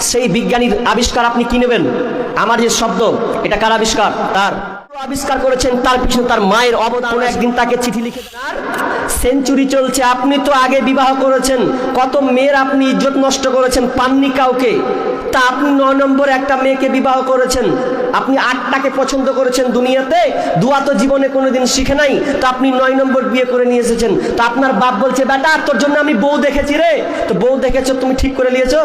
সেই বিজ্ঞানীর আবিষ্কার আপনি কি নেবেন? আমার যে শব্দ, এটা কার আবিষ্কার? তার। আবিষ্কার করেছেন, তার পিছনে তার মায়ের অবদান। একদিন তাকে চিঠি লিখে সেঞ্চুরি চলছে, আপনি তো আগে বিবাহ করেছেন। কত মেয়ের আপনি ইজ্জত নষ্ট করেছেন, পাননি কাউকে? তা আপনি নয় নম্বরে একটা মেয়েকে বিবাহ করেছেন। আপনি আটটাকে পছন্দ করেছেন দুনিয়াতে, দুয়া তো জীবনে কোনোদিন শিখে নাই, তো আপনি নয় নম্বর বিয়ে করে নিয়ে এসেছেন। তো আপনার বাপ বলছে, বেটা, তোর জন্য আমি বউ দেখেছি রে। তো বউ দেখেছ, তুমি ঠিক করে নিয়েছো?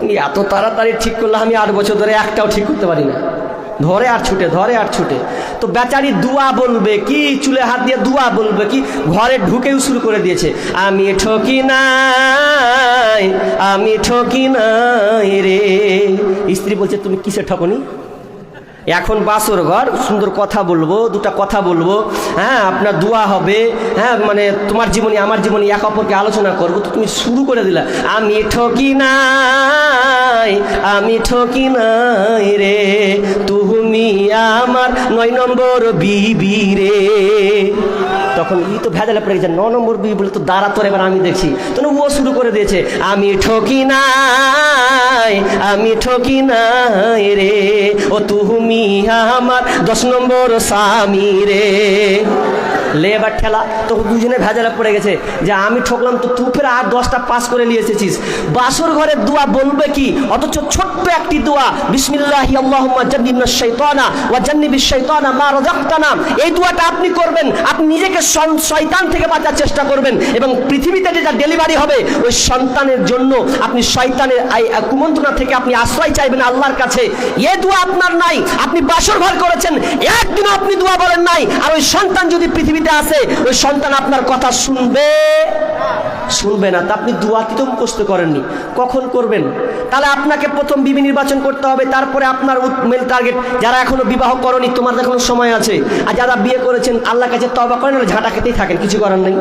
তুমি এত তাড়াতাড়ি ঠিক করলে আমি আট বছর ধরে একটাও ঠিক করতে পারি না। ধরে আর ছুটে, ধরে আর ছুটে। তো বেচারি দুয়া বলবে কি, চুলে হাত দিয়ে দুয়া বলবে কি, ঘরে ঢুকেও শুরু করে দিয়েছে। আমি ঠকি নাই, আমি ঠকি নাই রে। স্ত্রী বলছে, তুমি কিসে ঠকনি? এখন বাসর ঘর, সুন্দর কথা বলব, দুটা কথা বলব। হ্যাঁ আপনার দোয়া হবে হ্যাঁ মানে তোমার জীবনী, আমার জীবনী এক অপরকে আলোচনা করব। তো তুমি শুরু করে দিলা, আমি ঠকি নাই, আমি ঠকি নাই রে, তুমি আমার নয় নম্বর বিবি রে। তখন ই তো ভেজালে পড়ে গেছে ন নম্বর বিবি বলে তো দাঁড়া তোর এবার আমি দেখছি। তখন ও শুরু করে দিয়েছে, আমি ঠকি নাই, আমি ঠকি নাই রে, ও তুমি আমার, দশ নম্বর স্বামী রে। লেবার ঠেলা তো দুজনে ভেজালা পড়ে গেছে। যে আমি ঠকলাম, তো তুই ফের আর দশটা পাস করে নিয়ে এসেছিস। বাসর ঘরের দোয়া বলবে কি? অথচ ছোট্ট একটি দোয়া, বিসমিল্লাহ আল্লাহুম্মা জান্নিবনা শাইতানা ওয়া জান্নিবিশ শাইতানা মা রাযাকতানা। এই দোয়াটা আপনি করবেন আপনি নিজেকে শয়তান থেকে বাঁচার চেষ্টা করবেন এবং পৃথিবীতে যেটা ডেলিভারি হবে, ওই সন্তানের জন্য আপনি শয়তানের কুমন্ত্রণা থেকে আপনি আশ্রয় চাইবেন আল্লাহর কাছে। এ দোয়া আপনার নাই, আপনি বাসর ঘর করেছেন একদিন আপনি দোয়া বলেন নাই। আর ওই সন্তান যদি পৃথিবীতে আসে, ওই সন্তান আপনার কথা শুনবে। শুনবে না, তা আপনি দোয়া কি তো মুখস্থ করেননি? কখন করবেন? তাহলে আপনাকে প্রথম বিবি নির্বাচন করতে হবে, তারপরে আপনার মেন টার্গেট যারা এখনও বিবাহ করনি, তোমার এখনও সময় আছে। আর যারা বিয়ে করেছেন আল্লাহ কাছে তবা করেন আর ঝাঁটা খেতেই থাকেন, কিছু করার নেই।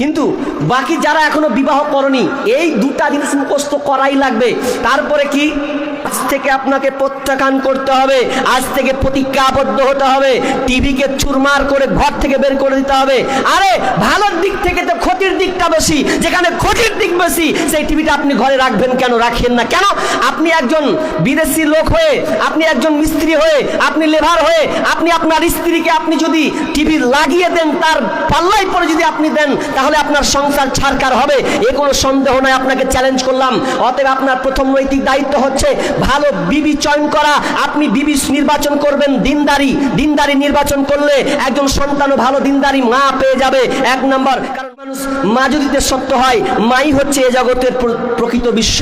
কিন্তু বাকি যারা এখনও বিবাহ করনি, এই দুটা জিনিস মুখস্থ করাই লাগবে। তারপরে কি? আজ থেকে আপনাকে প্রত্যাখ্যান করতে হবে। আজ থেকে প্রতিজ্ঞাবদ্ধ হতে হবে। টিভিকে চুরমার করে ঘর থেকে বের করে দিতে হবে। আরে, ভালোর দিক থেকে তো ক্ষতির দিকটা বেশি। যেখানে ক্ষতির দিক বেশি, সেই টিভিটা আপনি ঘরে রাখবেন কেন, রাখেন না? কেন? আপনি একজন বিদেশি লোক হয়ে, আপনি একজন মিস্ত্রি হয়ে, আপনি লেবার হয়ে, আপনি আপনার স্ত্রীকে আপনি যদি টিভি লাগিয়ে দেন, তার পাল্লাই পরে যদি আপনি দেন, তাহলে আপনার সংসার ছাড়কার হবে। এ কোনো সন্দেহ নয়, আপনাকে চ্যালেঞ্জ করলাম। অতএব আপনার প্রথম নৈতিক দায়িত্ব হচ্ছে ভালো বিবি চয়ন করা, আপনি বিবি নির্বাচন করবেন দিনদারি। দিনদারি নির্বাচন করলে একজন সন্তানও ভালো দিনদারি মা পেয়ে যাবে। এক নম্বর মা যদি সত্য হয়, মাই হচ্ছে এ জগতের প্রকৃত বিশ্ব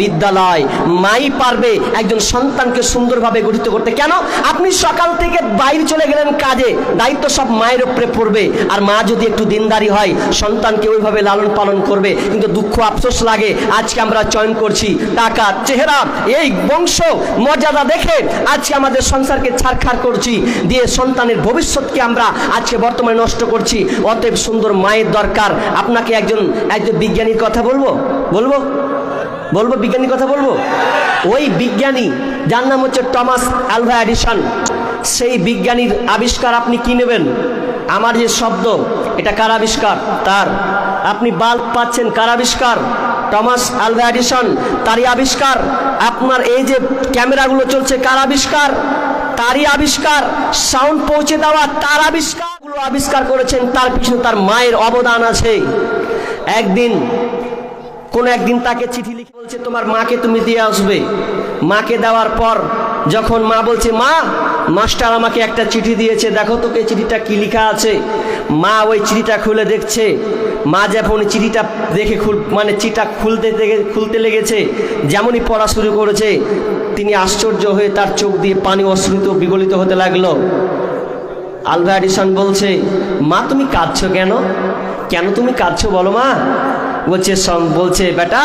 বিদ্যালয়। মাই পারবে একজন সন্তানকে সুন্দরভাবে গঠিত করতে। কেন? আপনি সকাল থেকে বাইরে চলে গেলেন কাজে, দায়িত্ব সব মায়ের উপরে পড়বে। আর মা যদি একটু দিনদারি হয়, সন্তানকে ওইভাবে লালন পালন করবে। কিন্তু দুঃখ আফসোস লাগে, আজকে আমরা চয়ন করছি টাকা, চেহারা, এই বংশ মর্যাদা দেখে আজকে আমাদের সংসারকে ছাড়খাড় করছি, দিয়ে সন্তানের ভবিষ্যৎকে আমরা আজকে বর্তমানে নষ্ট করছি। অতএব সুন্দর মায়ের দরকার। আপনাকে একজন একজন বিজ্ঞানীর কথা বলব? বলব? বলব বিজ্ঞানীর কথা বলব? ওই বিজ্ঞানী, যার নাম হচ্ছে টমাস আলভা এডিসন সেই বিজ্ঞানীর আবিষ্কার আপনি কি নেবেন? আমার যে শব্দ, এটা কার আবিষ্কার? তার। আপনি বাল্ব পাচ্ছেন কার আবিষ্কার? টমাস আলভা এডিসন তারই আবিষ্কার। আপনার এই যে ক্যামেরাগুলো চলছে, কার আবিষ্কার? তারই আবিষ্কার। সাউন্ড পৌঁছে দেওয়া, তার আবিষ্কারগুলো আবিষ্কার করেছেন। তার পিছনে তার মায়ের অবদান আছে। একদিন, কোন একদিন তাকে চিঠি লিখে বলছে, তোমার মাকে তুমি দিয়ে আসবে। মাকে দেওয়ার পর যখন মা বলছে, মা, মাস্টার আমাকে একটা চিঠি দিয়েছে, দেখো তোকে চিঠিটা কি লেখা আছে। মা ওই চিঠিটা খুলে দেখছে। মা যখন চিঠিটা দেখে খুল মানে চিঠা খুলতে খুলতে লেগেছে, যেমনই পড়া শুরু করেছে, তিনি আশ্চর্য হয়ে তার চোখ দিয়ে পানি অশ্রুত বিগলিত হতে লাগল। আলভা এডিসন বলছে, মা, তুমি কাঁদছো কেন? কেন তুমি কাঁদছ বলো মা? বলছে বলছে, বেটা,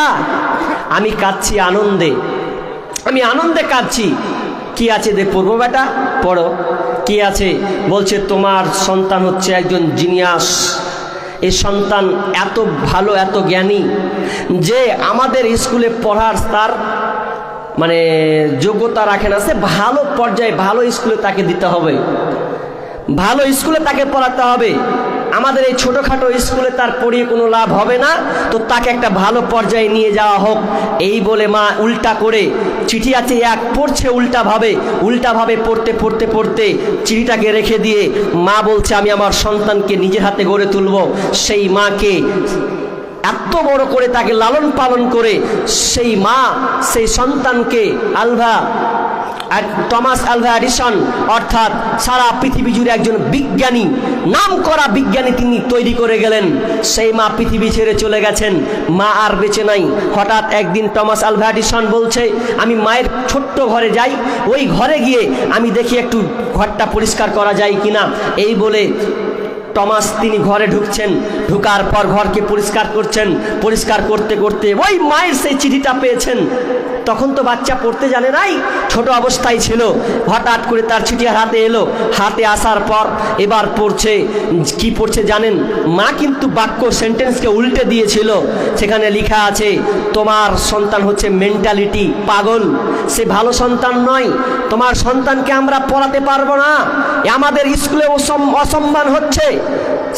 আমি কাঁদছি আনন্দে। আমি আনন্দে কাঁদছি। কি আছে দেখ পড়ব, বেটা? পড়ো। কি আছে? বলছে, তোমার সন্তান হচ্ছে একজন জিনিয়াস এই সন্তান এত ভালো, এত জ্ঞানী যে আমাদের স্কুলে পড়ার তার মানে যোগ্যতা রাখে না। সে ভালো পর্যায়ে, ভালো স্কুলে তাকে দিতে হবে। ভালো স্কুলে তাকে পড়াতে হবে। আমাদের এই ছোটোখাটো স্কুলে তার পড়িয়ে কোনো লাভ হবে না। তো তাকে একটা ভালো পর্যায়ে নিয়ে যাওয়া হোক। এই বলে মা উল্টা করে চিঠি আছে, এক পড়ছে উল্টাভাবে উল্টাভাবে পড়তে পড়তে পড়তে চিঠিটাকে রেখে দিয়ে মা বলছে, আমি আমার সন্তানকে নিজের হাতে গড়ে তুলব। সেই মাকে এত বড় করে তাকে লালন পালন করে সেই মা সেই সন্তানকে আলভা টমাস আলভা এডিসন অর্থাৎ সারা পৃথিবী জুড়ে একজন বিজ্ঞানী নাম করা বিজ্ঞানী তিনি তৈরি করে গেলেন। সেই মা পৃথিবী ছেড়ে চলে গেছেন, মা আর বেঁচে নাই। হঠাৎ একদিন টমাস আলভা এডিসন বলছে, আমি মায়ের ছোট্ট ঘরে যাই, ওই ঘরে গিয়ে আমি দেখি একটু ঘরটা পরিষ্কার করা যায় কিনা। এই বলে টমাস তিনি ঘরে ঢুকছেন, ঢুকার পর ঘরকে পরিষ্কার করছেন। পরিষ্কার করতে করতে ওই মায়ের সেই চিঠিটা পেয়েছেন। তখন তো বাচ্চা পড়তে জানে নাই, ছোট অবস্থায় ছিল। হঠাৎ করে তার চিঠি হাতে এলো। হাতে আসার পর এবার পড়ছে। কি পড়ছে জানেন? মা কিন্তু বাক্য, সেন্টেন্সকে উল্টে দিয়েছিল। সেখানে লেখা আছে, তোমার সন্তান হচ্ছে মেন্টালিটি পাগল। সে ভালো সন্তান নয়। তোমার সন্তানকে আমরা পড়াতে পারব না। আমাদের স্কুলে অসম- অসম্মান হচ্ছে।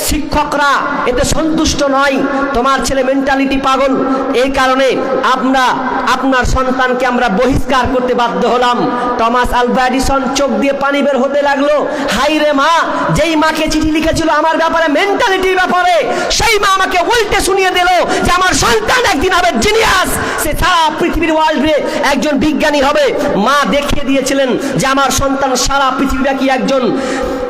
শিক্ষকরা এতে সন্তুষ্ট নয়। তোমার ছেলে মেন্টালিটি পাগল। এই কারণে আমরা, আপনার সন্তানকে আমরা বহিষ্কার করতে বাধ্য হলাম। টমাস আলভা এডিসন চোখ দিয়ে পানি বের হতে লাগল। হাই রে মা, যেই মাকে চিঠি লিখেছিল আমার ব্যাপারে মেন্টালিটির ব্যাপারে, সেই মা আমাকে উল্টে শুনিয়ে দিল যে আমার সন্তান একদিন হবে জিনিয়াস সে সারা পৃথিবীর ওয়ার্ল্ডে একজন বিজ্ঞানী হবে। মা দেখিয়ে দিয়েছিলেন যে আমার সন্তান সারা পৃথিবীব্যাপী একজন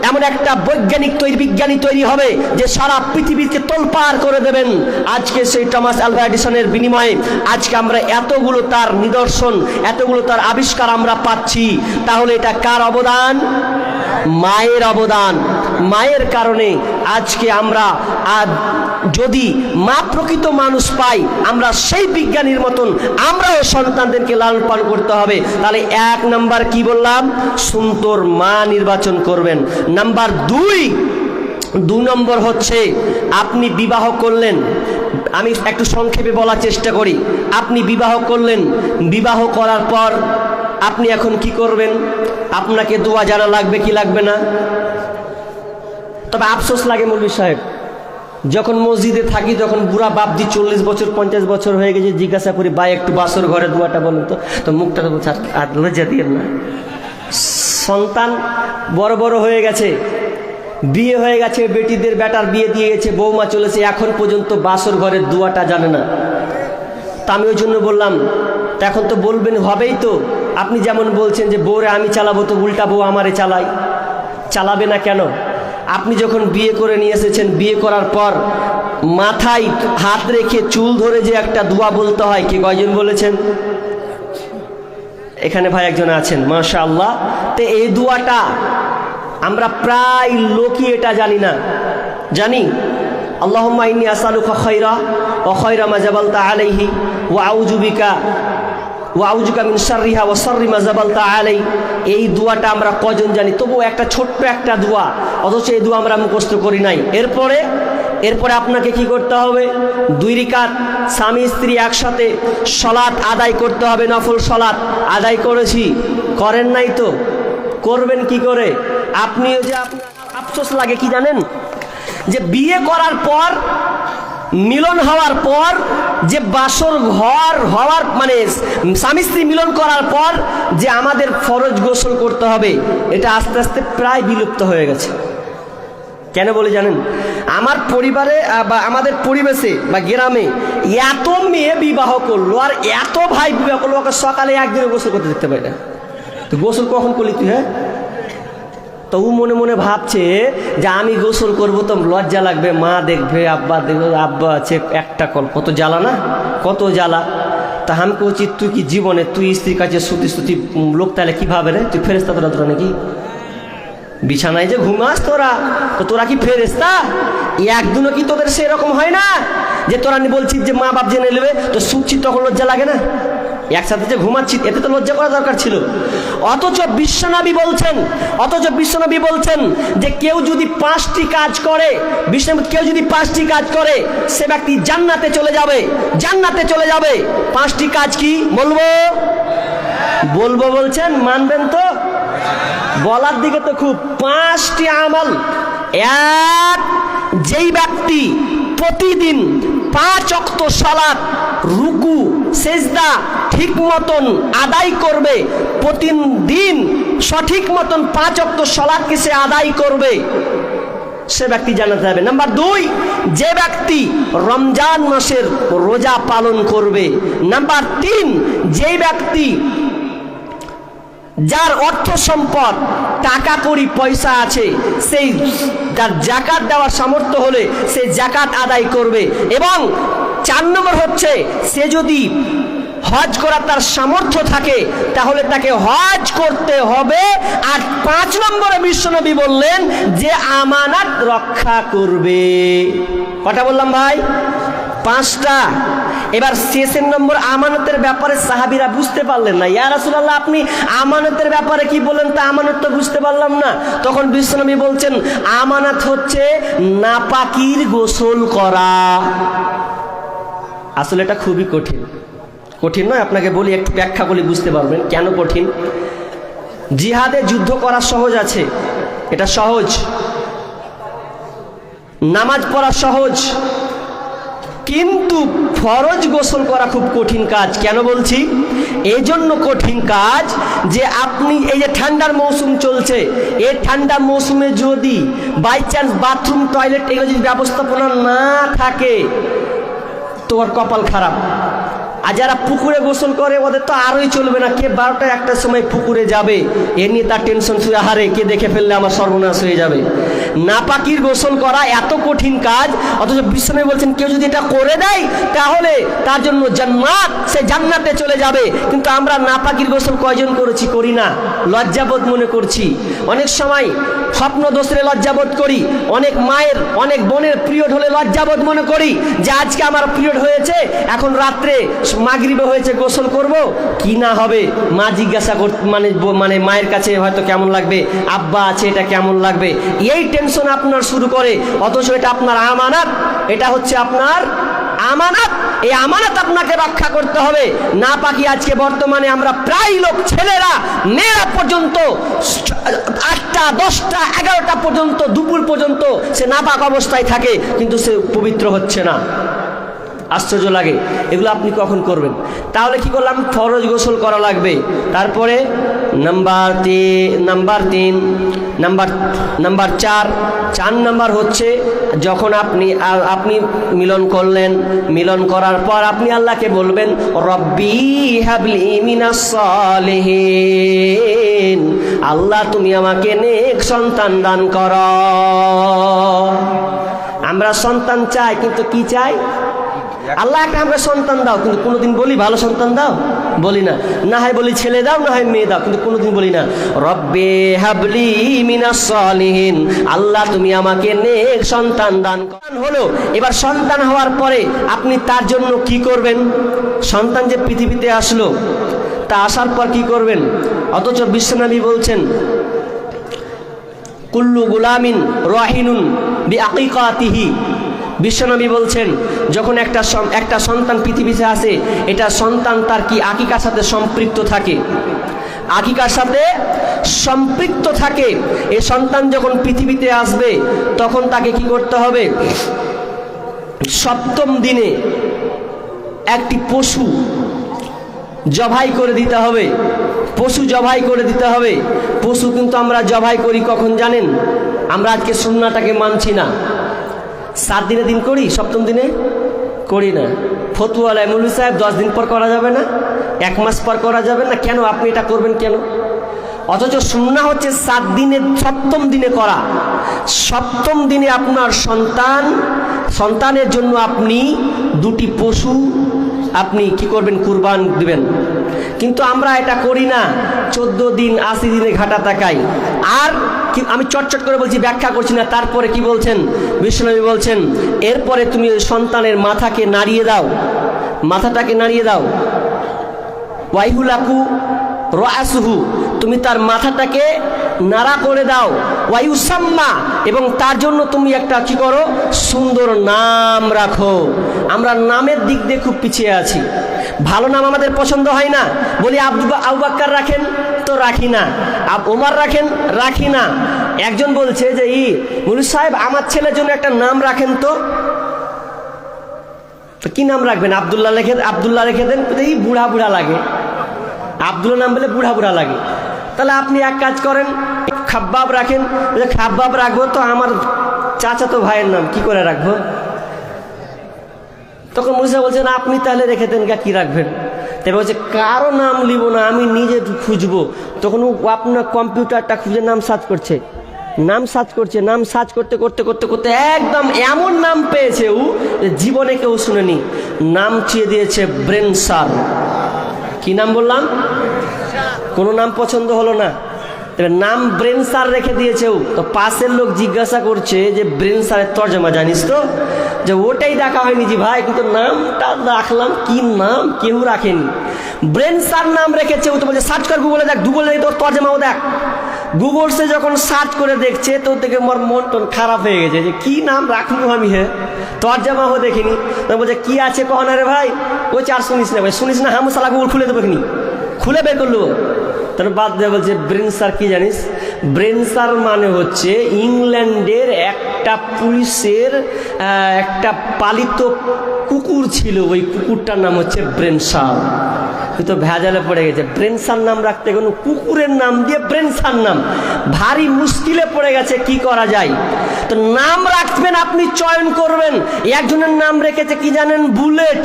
এমন একটা বৈজ্ঞানিক তৈরি, বিজ্ঞানী তৈরি হবে যে সারা পৃথিবীকে তোলপাড় করে দেবেন। আজকে সেই টমাস আলভা এডিসনের বিনিময়ে আজকে আমরা এতগুলো তার নিদর্শন, এতগুলো তার আবিষ্কার আমরা পাচ্ছি। তাহলে এটা কার অবদান? মায়ের অবদান। মায়ের কারণে আজকে আমরা আজ যদি মা প্রকৃত মানুষ পাই, আমরা সেই বিজ্ঞানীর মতন আমরাও সন্তানদেরকে লালন পালন করতে হবে। তাহলে এক নাম্বার কি বললাম? সুন্দর মা নির্বাচন করবেন। নাম্বার দুই, দু নম্বর হচ্ছে আপনি বিবাহ করলেন। আমি একটু সংক্ষেপে বলার চেষ্টা করি। আপনি বিবাহ করলেন। বিবাহ করার পর আপনি এখন কি করবেন? আপনাকে দোয়া জানা লাগবে কি লাগবে না? তবে আফসোস লাগে মৌলী সাহেব। যখন মসজিদে থাকি, তখন বুড়া বাপদি চল্লিশ বছর, পঞ্চাশ বছর হয়ে গেছে, জিজ্ঞাসা করি, ভাই, একটু বাসর ঘরে দুয়াটা বলেন তো। তো মুখটা তো আর- লজ্জা দিয়ে না। সন্তান বড় বড় হয়ে গেছে, বিয়ে হয়ে গেছে, বেটিদের বেটার বিয়ে দিয়ে গেছে, বৌমা চলেছে, এখন পর্যন্ত বাসর ঘরের দুয়াটা জানে না। তা আমি ওই জন্য বললাম এখন তো বলবেন, হবেই তো। আপনি যেমন বলছেন যে, বউরে আমি চালাবো, তো উল্টা বউ আমারে চালাই চালাবে না কেন? আপনি যখন বিয়ে করে নিয়ে এসেছেন, বিয়ে করার পর মাথায় হাত রেখে চুল ধরে যে একটা দোয়া বলতে হয়, কে কয়জন বলেছেন? এখানে ভাই একজন আছেন মাশা আল্লাহ তো এই দোয়াটা আমরা প্রায় লোকই এটা জানি না। জানি? আল্লাহুম্মা ইন্নী আসালুকা খৈরা ও খৈরা মা জাবালতা আলাইহি, ওয়া আউযু বিকা ওয়া আউযুকা মিন শাররিহা ওয়া শাররি মা আলাই এই দোয়াটা আমরা কজন জানি? তবু একটা ছোট্ট একটা দোয়া, অথচ এই দোয়া আমরা মুখস্থ করি নাই। এরপরে এরপরে আপনাকে কি করতে হবে? দুই রিকাত, স্বামী স্ত্রী একসাথে সলাৎ আদায় করতে হবে, নফল সলাৎ আদায় করেছি। করেন নাই তো? করবেন কি করে? আপনিও যে আপনার আফসোস লাগে কি জানেন? যে বিয়ে করার পর মিলন হওয়ার পর, যে বাসর ঘর হওয়ার মানে স্বামী স্ত্রী মিলন করার পর, যে আমাদের ফরজ গোসল করতে হবে, এটা আস্তে আস্তে প্রায় বিলুপ্ত হয়ে গেছে। কেন বলে জানেন? আমার পরিবারে বা আমাদের পরিবেশে, বা গ্রামে এত মেয়ে বিবাহ করল, আর এত ভাই বিবাহ করল, ওকে সকালে একদিনে গোসল করতে দেখতে পাই না। তো গোসল কখন করলি তুই হ্যাঁ? তো ও মনে মনে ভাবছে যে আমি গোসল করব তো লজ্জা লাগবে, মা দেখবে, আব্বা দেখবে, আব্বা আছে, একটা কল, কত জ্বালা না? কত জ্বালা? তা আমি উচিত তুই কি জীবনে, তুই স্ত্রীর কাছে সুতি সুতি লোক তাহলে কীভাবে রে? তুই ফেরেস্তা তোরা তোরা নাকি? বিছানায় যে ঘুমাস তোরা, তো তোরা কি ফেরেস্তা একদিনও কি তোদের সেরকম হয় না? যে তোরা বলছিস যে মা বাপ জেনে নেবে, তো শুচ্ছি তখন লজ্জা লাগে না? একসাথে যে ঘুমাচ্ছি, এতে তো লজ্জা করা দরকার ছিল। অথচ বিশ্বনবী বলছেন, অথচ বিশ্বনবী বলছেন যে কেউ যদি পাঁচটি কাজ করে, বিশ্বনবী কেউ যদি পাঁচটি কাজ করে, সে ব্যক্তি জান্নাতে চলে যাবে, জান্নাতে চলে যাবে। পাঁচটি কাজ কি বলব? বলব বলছেন, মানবেন তো? বলার দিকে তো খুব, পাঁচটি আমল, এক, যেই ব্যক্তি প্রতিদিন পাঁচ অক্ত সালাত, রুকু সেজদা ঠিক মতন আদায় করবে, প্রতিদিন সঠিক মতন পাঁচ অক্ত সালাদকে সে আদায় করবে, সে ব্যক্তি জানাতে যাবে। নাম্বার দুই, যে ব্যক্তি রমজান মাসের রোজা পালন করবে। নাম্বার তিন, যে ব্যক্তি যার অর্থ সম্পদ, টাকা কড়ি পয়সা আছে, সেই যার জাকাত দেওয়ার সামর্থ্য হলে সে জাকাত আদায় করবে এবং চার নম্বর হচ্ছে, সে যদি হজ করার তার সামর্থ্য থাকে, তাহলে তাকে হজ করতে হবে। আর পাঁচ নম্বরে বিশ্বনবী বললেন যে, আমানাত রক্ষা করবে। কটা বললাম ভাই? পাঁচটা। এবার শেষের নম্বর আমানতের ব্যাপারে সাহাবিরা বুঝতে পারলেন না। ইয়া রাসূলুল্লাহ, আপনি আমানতের ব্যাপারে কি বলেন তা আমানত তো বুঝতে পারলাম না। তখন বিশ্বনবী বলছেন, আমানত হচ্ছে নাপাকির গোসল করা। আসলে এটা খুবই কঠিন। কঠিন নয়, আপনাকে বলি, একটু ব্যাখ্যা করলে বুঝতে পারবেন কেন কঠিন। জিহাদে যুদ্ধ করা সহজ আছে, এটা সহজ। নামাজ পড়া সহজ, কিন্তু ফরজ গোসল করা খুব কঠিন কাজ। কেন বলছি? এই জন্য কঠিন কাজ যে আপনি, এই যে ঠান্ডার মৌসুম চলছে, এই ঠান্ডা মৌসুমে যদি বাই চান্স বাথরুম টয়লেট এগুলো যদি ব্যবস্থাপনা না থাকে তোমার কপাল খারাপ। আর যারা পুকুরে গোসল করে, ওদের তো আরোই চলবে না। কে বারোটা একটার সময় পুকুরে যাবে, এ নিয়ে তার টেনশন শুয়ে হারে কে দেখে ফেললে আমার সর্বনাশ হয়ে যাবে? নাপাকির গোসল করা এত কঠিন কাজ, অথচ বিশ্বনবী বলছেন, কেউ যদি এটা করে দেয়, তাহলে তার জন্য জান্নাত, সে জান্নাতে চলে যাবে। কিন্তু আমরা নাপাকির গোসল কয়জন করেছি, করি না। লজ্জাবোধ মনে করছি। অনেক সময় স্বপ্ন দোষরে লজ্জাবোধ করি, অনেক মায়ের, অনেক বোনের পিরিয়ড হলে লজ্জাবোধ মনে করি যে, আজকে আমার পিরিয়ড হয়েছে, এখন রাত্রে মাগরিবে হয়েছে, গোসল করব? কি না হবে? মা জিজ্ঞাসা কর মানে মানে মায়ের কাছে হয়তো কেমন লাগবে? আব্বা আছে, এটা কেমন লাগবে? এই টেনশন আপনার শুরু করে, অথচ এটা আপনার আমানাত। এটা হচ্ছে আপনার আমানাত। এই আমানাত আপনাকে রক্ষা করতে হবে। না পাকি আজকে বর্তমানে আমরা প্রায় লোক ছেলেরা মেয়েরা পর্যন্ত, আটটা, দশটা, এগারোটা পর্যন্ত, দুপুর পর্যন্ত সে নাপাক অবস্থায় থাকে, কিন্তু সে পবিত্র হচ্ছে না। আশ্চর্য লাগে। এগুলো আপনি কখন করবেন? তাহলে কি করলাম? ফরজ গোসল করা লাগবে। তারপরে নাম্বার তিন নাম্বার তিন, নাম্বার নাম্বার চার চার নাম্বার হচ্ছে যখন আপনি আপনি মিলন করলেন, মিলন করার পর আপনি আল্লাহকে বলবেন, রব্বি হাবলি আল্লাহ, তুমি আমাকে নেক সন্তান দান কর। আমরা সন্তান চাই, কিন্তু কি চাই? আল্লাহ একটা আমরা সন্তান দাও, কিন্তু কোনোদিন বলি ভালো সন্তান দাও? বলি না। না হয় বলি ছেলে দাও, না হয় মেয়ে দাও, কিন্তু কোনোদিন বলি না। রব্বে হাবলি মিনাস সলিহিন। আল্লাহ, তুমি আমাকে নেক সন্তান দান হলো, এবার সন্তান হওয়ার পরে আপনি তার জন্য কি করবেন? সন্তান যে পৃথিবীতে আসলো, তা আসার পর কি করবেন? অথচ বিশ্বনবী বলছেন, কুল্লু গুলামিন রহিনুন বি আকিকাতিহি বিশ্বনবী বলছেন, যখন একটা একটা সন্তান পৃথিবীতে আসে এটা সন্তান তার কি আকিকার সাথে সম্পৃক্ত থাকে? আকিকার সাথে সম্পৃক্ত থাকে। এ সন্তান যখন পৃথিবীতে আসবে, তখন তাকে কি করতে হবে? সপ্তম দিনে একটি পশু জবাই করে দিতে হবে। পশু জবাই করে দিতে হবে। পশু কিন্তু আমরা জবাই করি কখন জানেন? আমরা আজকে সুন্নাটাকে মানছি না। সাত দিনে দিন করি, সপ্তম দিনে করি না। ফতুয়ালায় মৌলী সাহেব দশ দিন পর করা যাবে না, এক মাস পর করা যাবে না, কেন আপনি এটা করবেন কেন? অথচ সুন্না হচ্ছে সাত দিনে, সপ্তম দিনে করা। সপ্তম দিনে আপনার সন্তান, সন্তানের জন্য আপনি দুটি পশু, আপনি কি করবেন? কুরবান দিবেন। কিন্তু আমরা এটা করি না, চোদ্দ দিন, আশি দিনে ঘাটা তাকাই। আর আমি চটচট করে বলছি, ব্যাখ্যা করছি না। তারপরে কি বলছেন? বিষ্ণবী বলছেন, এরপরে তুমি সন্তানের মাথাকে নাড়িয়ে দাও। মাথাটাকে নাড়িয়ে দাও। ওয়াইহুলাকু রাসুহু তুমি তার মাথাটাকে নাড়া করে দাও। ওয়াইউসাম্মা, এবং তার জন্য তুমি একটা কি করো? সুন্দর নাম রাখো। আমরা নামের দিক দিয়ে খুব পিছিয়ে আছি। ভালো নাম আমাদের পছন্দ হয় না। বলি আবু বাক্কার রাখেন? তো রাখি না। আব ওমার রাখেন? রাখি না। একজন বলছে যে, ই মুলু সাহেব, আমার ছেলের জন্য একটা নাম রাখেন তো। তো কি নাম রাখবেন? আবদুল্লাহ রেখে আবদুল্লাহ রেখে দেন। এই বুড়া বুড়া লাগে। আবদুল্লাহ নাম বলে বুড়া বুড়া লাগে। তাহলে আপনি এক কাজ করেন, খাব্বাব রাখেন খাব্বাব রাখব তো আমার চাচা তো ভাইয়ের নাম, কি করে রাখব? তখন মুসা বলছেন আপনি তাহলে রেখে দেন কি রাখবেন? তবে বলছে, কারও নাম লিব না, আমি নিজে খুঁজবো। তখন আপনার কম্পিউটারটা খুঁজে নাম সার্চ করছে। নাম সার্চ করছে, নাম সার্চ করতে করতে করতে করতে একদম এমন নাম পেয়েছে ও জীবনে কেউ শুনেনি। নাম চেয়ে দিয়েছে ব্রেন সার কি নাম বললাম? কোনো নাম পছন্দ হলো না। নাম ব্রেন সার রেখে দিয়েছে ও তো পাশের লোক জিজ্ঞাসা করছে যে ব্রেন সারের তর্জমা, জানিস তো? যে ওটাই দেখা হয়নি যে ভাই, কিন্তু নামটা রাখলাম। কি নাম? কেউ রাখেনি। ব্রেন সার নাম রেখেছে, ও তো বলছে সার্চ কর গুগলে দেখ গুগলে তোর তর্জমাও দেখ। গুগলসে যখন সার্চ করে দেখছে, তো দেখে মোর মন টন খারাপ হয়ে গেছে যে, কি নাম রাখব আমি হ্যাঁ হে? তর্জমাও দেখিনি। বলছে, কি আছে কহনা রে ভাই? ও চার শুনিস না ভাই, শুনিস না হামসালা গুগল খুলে দেবো খুলে বের করল। তার বাদ দিয়ে বলছে, ব্রেন সার কি জানিস? ব্রেন সার মানে হচ্ছে ইংল্যান্ডের একটা পুলিশের একটা পালিত কুকুর ছিল। ওই কুকুরটার নাম হচ্ছে ব্রেন সার তুই তো ভেজালে পড়ে গেছে। ব্রেনসার নাম রাখতে কোনো কুকুরের নাম দিয়ে ব্রেনসার নাম। ভারী মুশকিলে পড়ে গেছে, কি করা যায়? তো নাম রাখবেন, আপনি চয়ন করবেন। একজনের নাম রেখেছে, কি জানেন? বুলেট।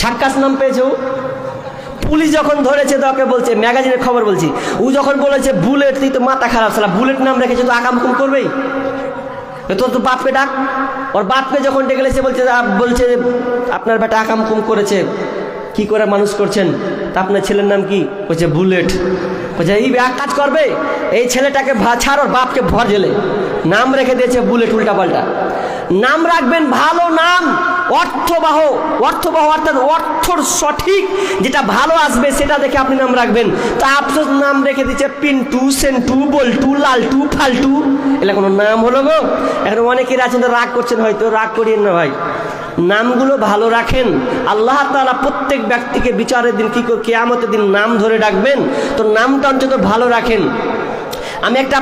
ছাক্কাস নাম পেয়েছে পুলিশ যখন ধরেছে তো ওকে বলছে, ম্যাগাজিনের খবর বলছি, ও যখন বলেছে বুলেট তুই তো মাথা খারাপ সালা বুলেট নাম রেখেছে তো আকামকুম করবেই। তোর তো বাপকে ডাক। ওর বাপকে যখন ডেকে সে বলছে বলছে, আপনার বেটা আকামকুম করেছে, কি করে মানুষ করছেন? তা আপনার ছেলের নাম কি? বলছে বুলেট বলছে, এই এক কাজ করবে, এই ছেলেটাকে ছাড়, ওর বাপকে ভর জেলে। নাম রেখে দিয়েছে বুলেট উল্টা পাল্টা। নাম রাখবেন, ভালো নাম। অর্থবাহ অর্থবাহ অর্থাৎ অর্থর সঠিক যেটা ভালো আসবে সেটা দেখে আপনি নাম রাখবেন। তা আফসোস নাম রেখে দিচ্ছে পিন্টু, সেন্টু, বল্টু, লালটু, ফালটু। এগুলো কোনো নাম হলো গো? এখন অনেকের আছেন রাগ করছেন হয়তো, রাগ করিয়েন না ভাই। নামগুলো ভালো রাখেন। আল্লাহ তালা প্রত্যেক ব্যক্তিকে বিচারের দিন কি কেয়ামতের দিন নাম ধরে ডাকবেন। তো নামটা অন্তত ভালো রাখেন। আমি একটা